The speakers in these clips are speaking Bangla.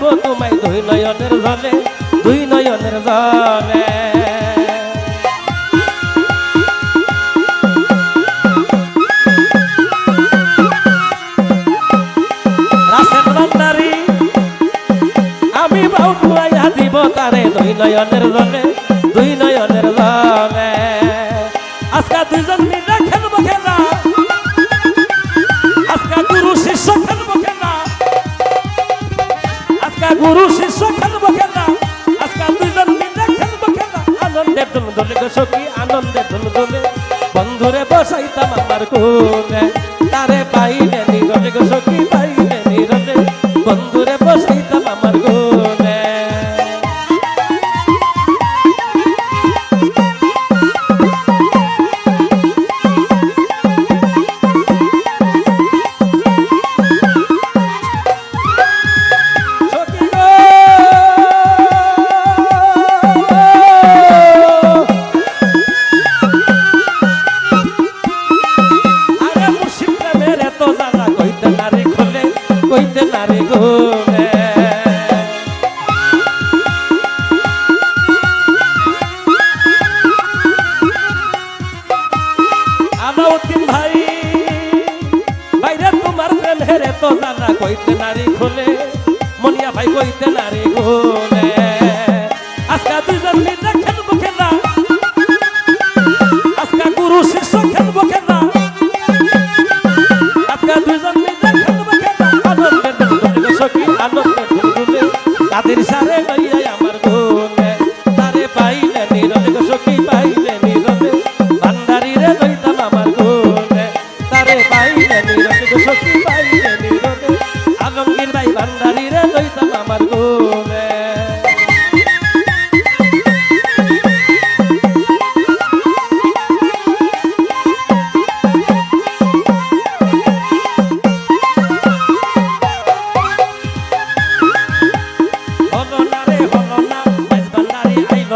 দিব তোমায় দুই নয়নের জলে, দুই নয়নের জলে। আমি বাউ দুয়াইয়া দিব তারে দুই নয়নের জলে, দুই নয়নের জলে। আজকা দুইজন গুরু শিষ্য খেলব খেলা। আজকাল দুজন মিলে খেলব খেলা। আনন্দে ধুম দোলে সখী, আনন্দে দোলে বন্ধুরে বসাইতাম আমার কোলে কইতে নারী গোলে আলাউদ্দিন ভাই বাইরে তোমার প্রেমের এত জানা কইতে নারী খোলে, মনিয়া ভাই কইতে নারী গোলে আজকা দুইজন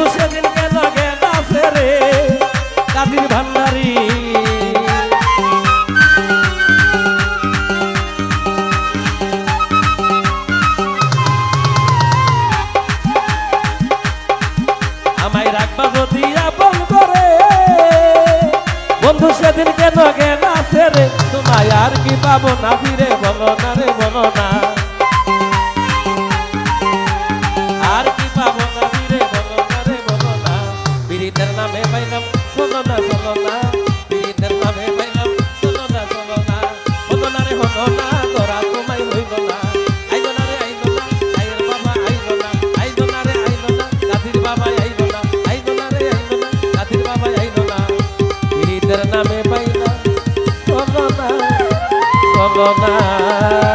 বন্ধু সেদিন কেন গেছে রে? কাদির ভান্ডারি। আমায় রাখবা যদি বন্ধু, সেদিন কেন গেছে রে? তোমায় আর কি পাবো না? ফিরে বলো না রে, বলো না। পীড়িতের নামে না শোনো না